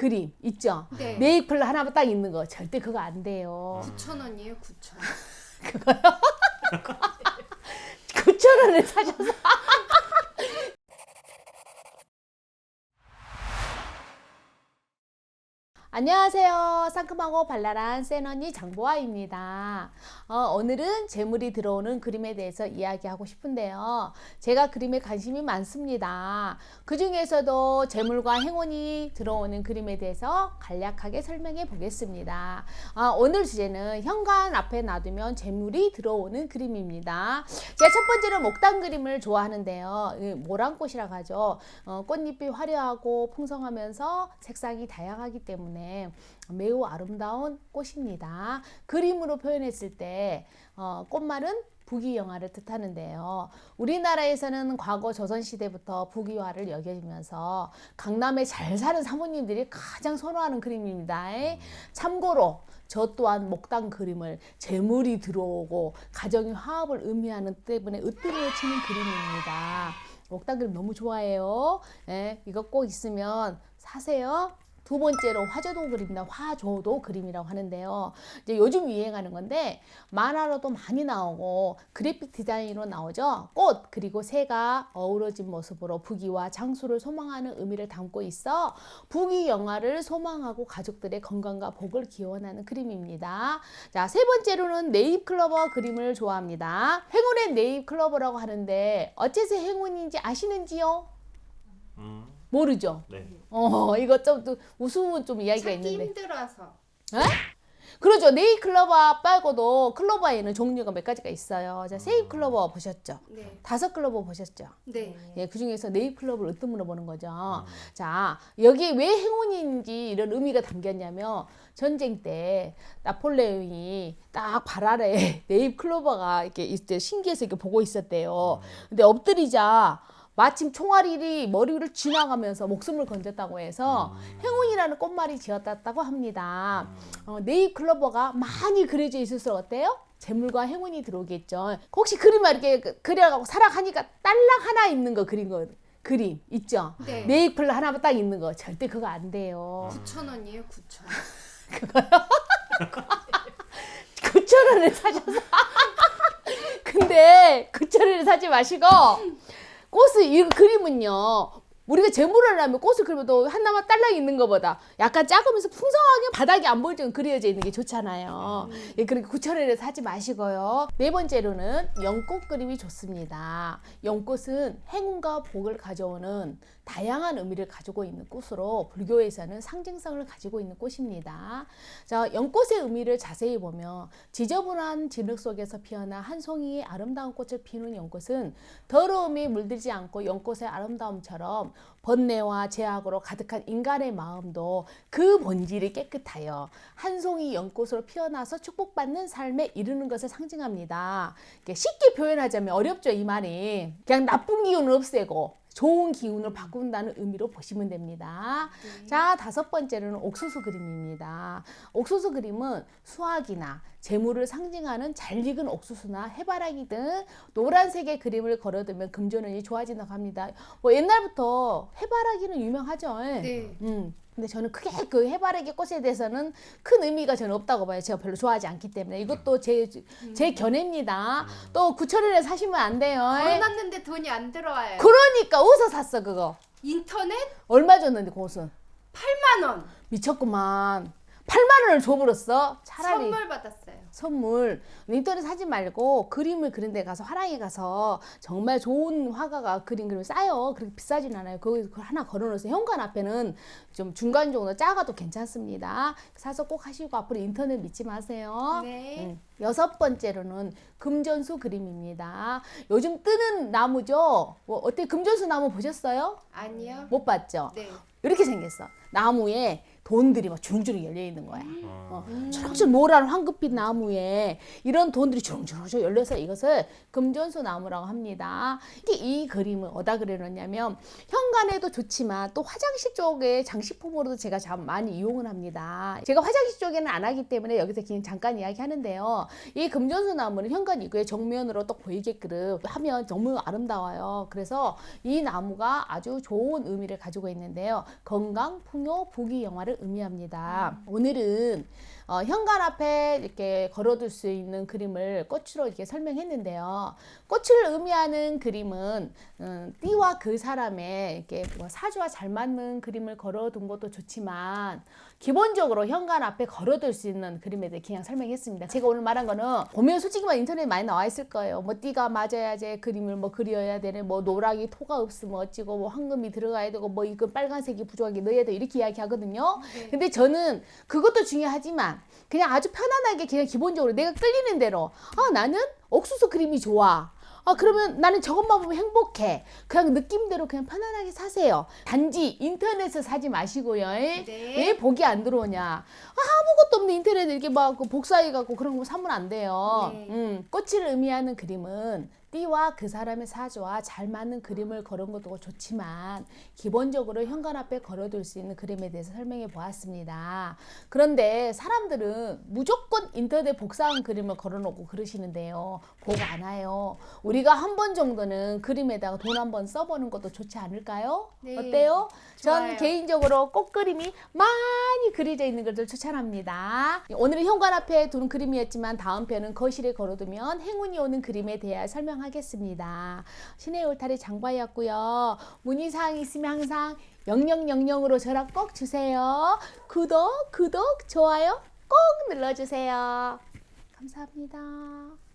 그림 있죠? 네. 메이플 하나만 딱 있는 거 절대 그거 안 돼요. 9천 원이에요, 9천. 9천 원에 사셔서 안녕하세요. 상큼하고 발랄한 센언니 장보아입니다. 어, 오늘은 재물이 들어오는 그림에 대해서 이야기하고 싶은데요. 제가 그림에 관심이 많습니다. 그 중에서도 재물과 행운이 들어오는 그림에 대해서 간략하게 설명해 보겠습니다. 아, 오늘 주제는 현관 앞에 놔두면 재물이 들어오는 그림입니다. 제가 첫 번째로 목단 그림을 좋아하는데요. 이 모란꽃이라고 하죠. 어, 꽃잎이 화려하고 풍성하면서 색상이 다양하기 때문에 매우 아름다운 꽃입니다. 그림으로 표현했을 때 어, 꽃말은 부귀영화를 뜻하는데요. 우리나라에서는 과거 조선시대부터 부귀화를 여겨지면서 강남에 잘 사는 사모님들이 가장 선호하는 그림입니다. 참고로 저 또한 목단 그림을 재물이 들어오고 가정의 화합을 의미하는 때문에 으뜸을 치는 그림입니다. 목단 그림 너무 좋아해요. 예, 이거 꼭 있으면 사세요. 두 번째로 화조도 그림이나 화조도 그림이라고 하는데요. 이제 요즘 유행하는 건데 만화로도 많이 나오고 그래픽 디자인으로 나오죠. 꽃 그리고 새가 어우러진 모습으로 부귀와 장수를 소망하는 의미를 담고 있어 부귀 영화를 소망하고 가족들의 건강과 복을 기원하는 그림입니다. 자, 세 번째로는 네잎 클로버 그림을 좋아합니다. 행운의 네잎 클로버라고 하는데 어째서 행운인지 아시는지요? 음, 모르죠. 네. 어, 이거 좀또 우스운 좀 이야기가 찾기 있는데. 힘들어서. 그러죠. 네잎 클로버 빼고도 클로버에는 종류가 몇 가지가 있어요. 자, 세잎 클로버 보셨죠? 네. 다섯 클로버 보셨죠? 네. 예, 그 중에서 네잎 클로버를 으뜸으로 보는 거죠. 자, 여기 왜 행운인지 이런 의미가 담겼냐면 전쟁 때 나폴레옹이 딱 발 아래 네잎 클로버가 이렇게 있을 때 신기해서 이렇게 보고 있었대요. 근데 엎드리자 마침 총알이 머리 위를 지나가면서 목숨을 건졌다고 해서 행운이라는 꽃말이 지었다고 합니다. 어, 네잎 클로버가 많이 그려져 있을수록 어때요? 재물과 행운이 들어오겠죠. 혹시 그림을 이렇게 그- 그려가고 살아가니까 딸랑 하나 있는 거 그린 거 그림 있죠? 네. 네잎 클로 하나만 딱 있는 거 절대 그거 안 돼요. 9천 원이에요, 9천. 9천 원에 사셔서 근데 9천 원에 사지 마시고 꽃을 이 그림은요 우리가 재물을 하면 꽃을 그려도 하나만 딸랑 있는 것보다 약간 작으면서 풍성하게 바닥이 안 보일 정도 그려져 있는 게 좋잖아요. 예, 그렇게 9천 원에 사지 마시고요. 네 번째로는 연꽃 그림이 좋습니다. 연꽃은 행운과 복을 가져오는 다양한 의미를 가지고 있는 꽃으로 불교에서는 상징성을 가지고 있는 꽃입니다. 자, 연꽃의 의미를 자세히 보면 지저분한 진흙 속에서 피어나 한 송이의 아름다운 꽃을 피우는 연꽃은 더러움이 물들지 않고 연꽃의 아름다움처럼 번뇌와 제약으로 가득한 인간의 마음도 그 본질이 깨끗하여 한 송이 연꽃으로 피어나서 축복받는 삶에 이르는 것을 상징합니다. 쉽게 표현하자면 어렵죠, 이 말이. 그냥 나쁜 기운을 없애고 좋은 기운을 바꾼다는 의미로 보시면 됩니다. 자, 다섯 번째로는 옥수수 그림입니다. 옥수수 그림은 수확이나 재물을 상징하는 잘 익은 옥수수나 해바라기 등 노란색의 그림을 걸어두면 금전운이 좋아진다고 합니다. 뭐 옛날부터 해바라기는 유명하죠. 네. 음. 근데 저는 크게 그 해바라기 꽃에 대해서는 큰 의미가 저는 없다고 봐요. 제가 별로 좋아하지 않기 때문에 이것도 제제 견해입니다. 또 9천 원에 사시면 안 돼요. 걸어놨는데 돈이 안 들어와요. 그러니까 어디서 샀어 그거? 인터넷 얼마 줬는데 그 옷은? 8만 원 미쳤구만. 8만 원을 줘버렸어. 차라리 선물 받았어요. 선물 인터넷 사지 말고 그림을 그린 데 가서 화랑에 가서 정말 좋은 화가가 그린 그림 싸요. 그렇게 비싸진 않아요. 거기 그걸 하나 걸어놓으세요. 현관 앞에는 좀 중간 정도 작아도 괜찮습니다. 사서 꼭 하시고 앞으로 인터넷 믿지 마세요. 네. 음. 여섯 번째로는 금전수 그림입니다. 요즘 뜨는 나무죠. 뭐 어때 금전수 나무 보셨어요? 아니요. 못 봤죠? 네. 이렇게 생겼어. 나무에 돈들이 막 주렁주렁 열려 있는 거야. 어, 초록초록 노란 황급빛 나무에 이런 돈들이 주렁주렁 열려서 이것을 금전수 나무라고 합니다. 이게 이 그림을 어디다 그려놨냐면 현관에도 좋지만 또 화장실 쪽에 장식품으로도 제가 참 많이 이용을 합니다. 제가 화장실 쪽에는 안 하기 때문에 여기서 그냥 잠깐 이야기하는데요. 이 금전수 나무는 현관 입구에 정면으로 딱 보이게끔 하면 너무 아름다워요. 그래서 이 나무가 아주 좋은 의미를 가지고 있는데요. 건강, 풍요, 부귀, 영화를 의미합니다. 오늘은 어, 현관 앞에 이렇게 걸어둘 수 있는 그림을 꽃으로 이렇게 설명했는데요. 꽃을 의미하는 그림은 음, 띠와 그 사람의 이렇게 뭐 사주와 잘 맞는 그림을 걸어둔 것도 좋지만 기본적으로 현관 앞에 걸어둘 수 있는 그림에 대해 그냥 설명했습니다. 제가 오늘 말한 거는 보면 솔직히 말 인터넷에 많이 나와 있을 거예요. 뭐 띠가 맞아야지 그림을 뭐 그려야 되네. 뭐 노랑이 토가 없으면 어찌고 뭐 황금이 들어가야 되고 뭐 이건 빨간색이 부족하게 넣어야 돼 이렇게 이야기하거든요. 근데 저는 그것도 중요하지만 그냥 아주 편안하게 그냥 기본적으로 내가 끌리는 대로 아 나는 옥수수 그림이 좋아. 아 그러면 나는 저것만 보면 행복해. 그냥 느낌대로 그냥 편안하게 사세요. 단지 인터넷에서 사지 마시고요. 네. 왜 복이 안 들어오냐? 아, 아무것도 없는 인터넷에 이렇게 막 복사해 갖고 그런 거 사면 안 돼요. 네. 음, 꽃을 의미하는 그림은 띠와 그 사람의 사주와 잘 맞는 그림을 걸은 것도 좋지만 기본적으로 현관 앞에 걸어둘 수 있는 그림에 대해서 설명해 보았습니다. 그런데 사람들은 무조건 인터넷 복사한 그림을 걸어놓고 그러시는데요. 복안 와요. 우리가 한 번 정도는 그림에다가 돈 한 번 써보는 것도 좋지 않을까요? 네. 어때요? 전 좋아요. 개인적으로 꽃 그림이 많이 그려져 있는 것을 추천합니다. 오늘은 현관 앞에 두는 그림이었지만 다음 편은 거실에 걸어두면 행운이 오는 그림에 대해 설명 하겠습니다. 신의 울타리 장바였고요. 문의사항 있으면 항상 0000으로 전화 꼭 주세요. 구독, 구독, 좋아요 꼭 눌러주세요. 감사합니다.